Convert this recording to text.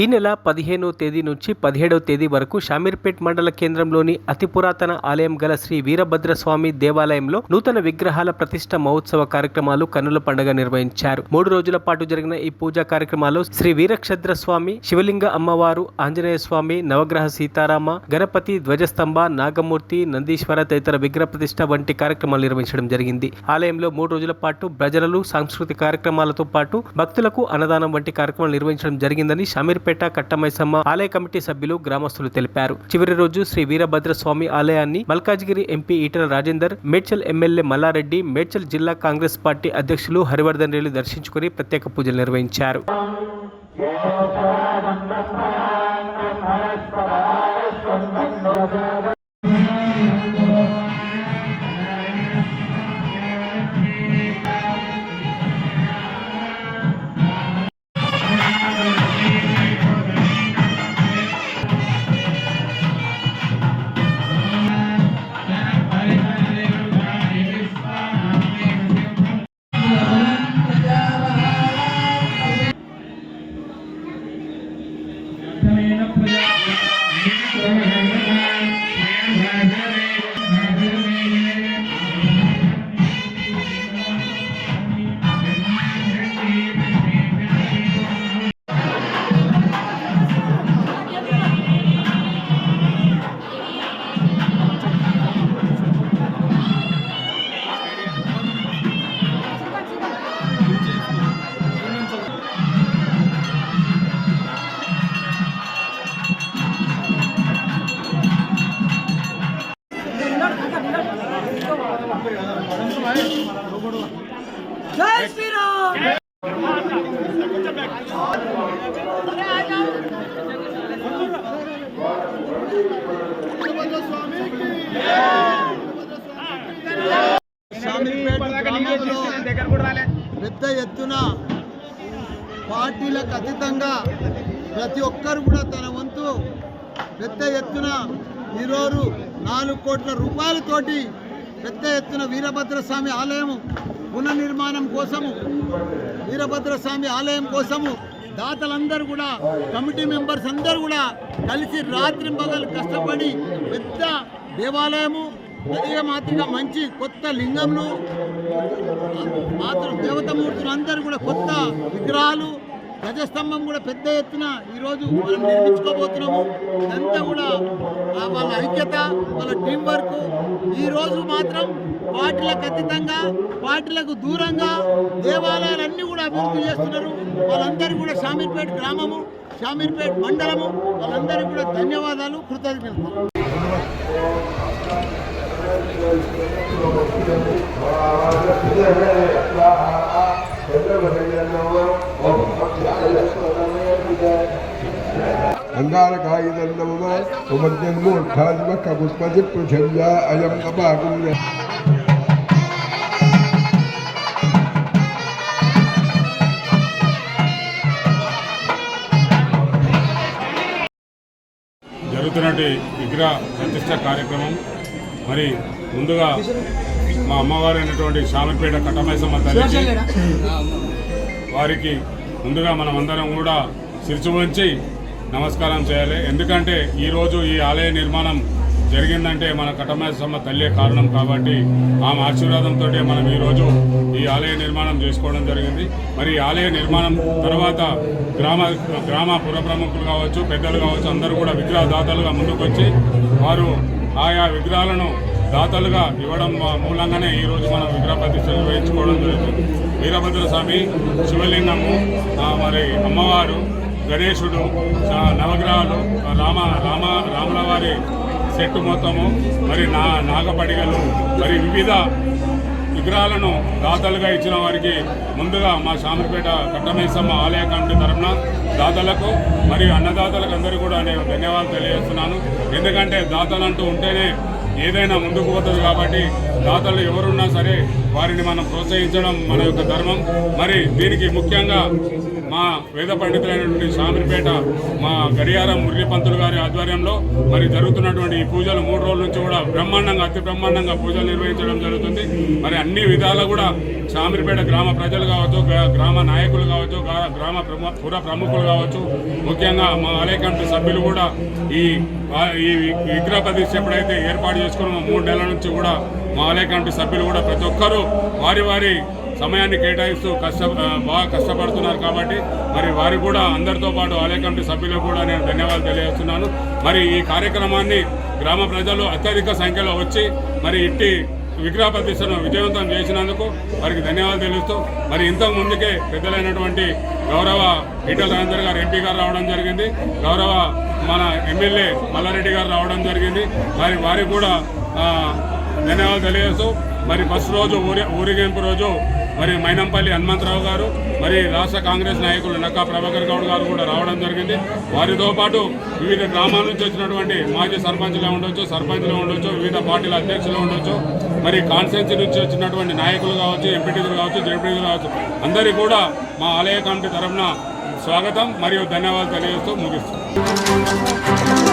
ఈ నెల పదిహేనో తేదీ నుంచి పదిహేడవ తేదీ వరకు షామీర్పేట్ మండల కేంద్రంలోని అతి పురాతన ఆలయం గల శ్రీ వీరభద్రస్వామి దేవాలయంలో నూతన విగ్రహాల ప్రతిష్ట మహోత్సవ కార్యక్రమాలు కన్నుల పండుగ నిర్వహించారు. మూడు రోజుల పాటు జరిగిన ఈ పూజా కార్యక్రమాల్లో శ్రీ వీరక్షద్ర స్వామి శివలింగ అమ్మవారు ఆంజనేయ స్వామి నవగ్రహ సీతారామ గణపతి ధ్వజస్తంభ నాగమూర్తి నందీశ్వర తదితర విగ్రహ ప్రతిష్ట వంటి కార్యక్రమాలు నిర్వహించడం జరిగింది. ఆలయంలో మూడు రోజుల పాటు ప్రజలు సాంస్కృతిక కార్యక్రమాలతో పాటు భక్తులకు అన్నదానం వంటి కార్యక్రమాలు నిర్వహించడం జరిగిందని షామీర్పేట కట్టమైసమ్మ ఆలయ కమిటీ సభ్యులు గ్రామస్తులు తెలిపారు. చివరి రోజు శ్రీ వీరభద్ర స్వామి ఆలయాన్ని మల్కాజ్గిరి ఎంపీ ఈటల రాజేందర్ మేడ్చల్ ఎమ్మెల్యే మల్లారెడ్డి మేడ్చల్ జిల్లా కాంగ్రెస్ పార్టీ అధ్యక్షులు హరివర్ధన్ రెడ్డి దర్శించుకుని ప్రత్యేక పూజలు నిర్వహించారు. జై శ్రీరామ్! పెద్ద ఎత్తున పార్టీలకు అతీతంగా ప్రతి ఒక్కరు కూడా తన వంతు పెద్ద ఎత్తున ఈరోజు నాలుగు కోట్ల రూపాయలతోటి పెద్ద ఎత్తున వీరభద్రస్వామి ఆలయము పునర్నిర్మాణం కోసము వీరభద్రస్వామి ఆలయం కోసము దాతలందరూ కూడా కమిటీ మెంబర్స్ అందరూ కూడా కలిసి రాత్రి పగలు కష్టపడి పెద్ద దేవాలయము అదే మాత్రంగా మంచి కొత్త లింగంను మాత్రం దేవతమూర్తులు అందరూ కూడా కొత్త విగ్రహాలు ధ్వజస్తంభం కూడా పెద్ద ఎత్తున ఈరోజు మనం నిర్మించుకోబోతున్నాము. ఇదంతా కూడా వాళ్ళ ఐక్యత వాళ్ళ టీం వర్క్ ఈరోజు మాత్రం పార్టీలకు అతీతంగా పార్టీలకు దూరంగా దేవాలయాలన్నీ కూడా అభివృద్ధి చేస్తున్నారు. వాళ్ళందరూ కూడా షామీర్పేట గ్రామము షామీర్పేట మండలము వాళ్ళందరికీ కూడా ధన్యవాదాలు కృతజ్ఞతలు. అంగారకాయుధన్నమ సుమధ్యన్మూర్ధాత్మక పుష్పతి పృథివ్యా అయం అపాకుల్య జరుగుతున్నటువంటి విగ్రహ ప్రతిష్ట కార్యక్రమం. మరి ముందుగా మా అమ్మవారు అయినటువంటి శామపేట కట్టమైసమ్మ తల్లికి వారికి ముందుగా మనం అందరం కూడా శిరసు వంచి నమస్కారం చేయాలి. ఎందుకంటే ఈరోజు ఈ ఆలయ నిర్మాణం జరిగిందంటే మన కటమేశమ్మ తల్లే కారణం కాబట్టి ఆమె ఆశీర్వాదంతో మనం ఈరోజు ఈ ఆలయ నిర్మాణం చేసుకోవడం జరిగింది. మరి ఈ ఆలయ నిర్మాణం తర్వాత గ్రామ గ్రామ పుర ప్రముఖులు కావచ్చు పెద్దలు కావచ్చు అందరూ కూడా విగ్రహ దాతలుగా ముందుకొచ్చి వారు ఆయా విగ్రహాలను దాతలుగా ఇవ్వడం మూలంగానే ఈరోజు మనం విగ్రహ ప్రతిష్ట నిర్వహించుకోవడం జరుగుతుంది. వీరభద్ర స్వామి శివలింగము మరి అమ్మవారు గణేశుడు నవగ్రహాలు రామ రామ రాముల వారి సెట్టు మొత్తము మరి నా నాగపడిగలు మరి వివిధ విగ్రహాలను దాతలుగా ఇచ్చిన వారికి ముందుగా మా శామర్పేట కట్టమేసమ్మ ఆలయ కమిటీ తరఫున దాతలకు మరియు అన్నదాతలకు అందరూ కూడా నేను ధన్యవాదాలు తెలియజేస్తున్నాను. ఎందుకంటే దాతలు అంటూ ఉంటేనే ఏదైనా ముందుకు పోతుంది కాబట్టి దాతలు ఎవరున్నా సరే వారిని మనం ప్రోత్సహించడం మన యొక్క ధర్మం. మరి దీనికి ముఖ్యంగా మా వేద పండితులైనటువంటి సామిరిపేట మా గడియారం మురళీ పంతులు గారి ఆధ్వర్యంలో మరి జరుగుతున్నటువంటి ఈ పూజలు మూడు రోజుల నుంచి కూడా బ్రహ్మాండంగా అతి బ్రహ్మాండంగా పూజలు నిర్వహించడం జరుగుతుంది. మరి అన్ని విధాలా కూడా సామిరిపేట గ్రామ ప్రజలు కావచ్చు గ్రామ నాయకులు కావచ్చు గ్రామ పుర ప్రముఖులు కావచ్చు ముఖ్యంగా మా ఆలయ కమిటీ సభ్యులు కూడా ఈ ఈ విగ్రహ ప్రతిష్ఠ ఎప్పుడైతే ఏర్పాటు చేసుకున్నామో మూడు నెలల నుంచి కూడా మా ఆలయ కమిటీ సభ్యులు కూడా ప్రతి ఒక్కరూ వారి వారి సమయాన్ని కేటాయిస్తూ కష్ట బాగా కష్టపడుతున్నారు కాబట్టి మరి వారు కూడా అందరితో పాటు ఆలయ కమిటీ సభ్యులకు కూడా నేను ధన్యవాదాలు తెలియజేస్తున్నాను. మరి ఈ కార్యక్రమాన్ని గ్రామ ప్రజలు అత్యధిక సంఖ్యలో వచ్చి మరి ఇట్టి విగ్రహ ప్రతిష్టను విజయవంతం చేసినందుకు వారికి ధన్యవాదాలు తెలుస్తూ మరి ఇంతకు ముందుకే పెద్దలైనటువంటి గౌరవ ఈటల రాజేందర్ గారు ఎంపీ గారు రావడం జరిగింది. గౌరవ మన ఎమ్మెల్యే మల్లారెడ్డి గారు రావడం జరిగింది. మరి వారికి కూడా ధన్యవాదాలు తెలియజేస్తూ మరి ఫస్ట్ రోజు ఊరి ఊరేగింపు రోజు మరి మైనంపల్లి హనుమంతరావు గారు మరి రాష్ట్ర కాంగ్రెస్ నాయకులు నక్కా ప్రభాకర్ గౌడ్ గారు కూడా రావడం జరిగింది. వారితో పాటు వివిధ గ్రామాల నుంచి వచ్చినటువంటి మాజీ సర్పంచ్లో ఉండొచ్చు సర్పంచ్లో ఉండొచ్చు వివిధ పార్టీల అధ్యక్షులు ఉండొచ్చు మరి కాన్స్టిట్యున్సీ నుంచి వచ్చినటువంటి నాయకులు కావచ్చు ఎంపీటీలు కావచ్చు జడ్పీటీలు కావచ్చు అందరికీ కూడా మా ఆలయ కమిటీ తరఫున స్వాగతం మరియు ధన్యవాదాలు తెలియజేస్తూ ముగిస్తున్నాం.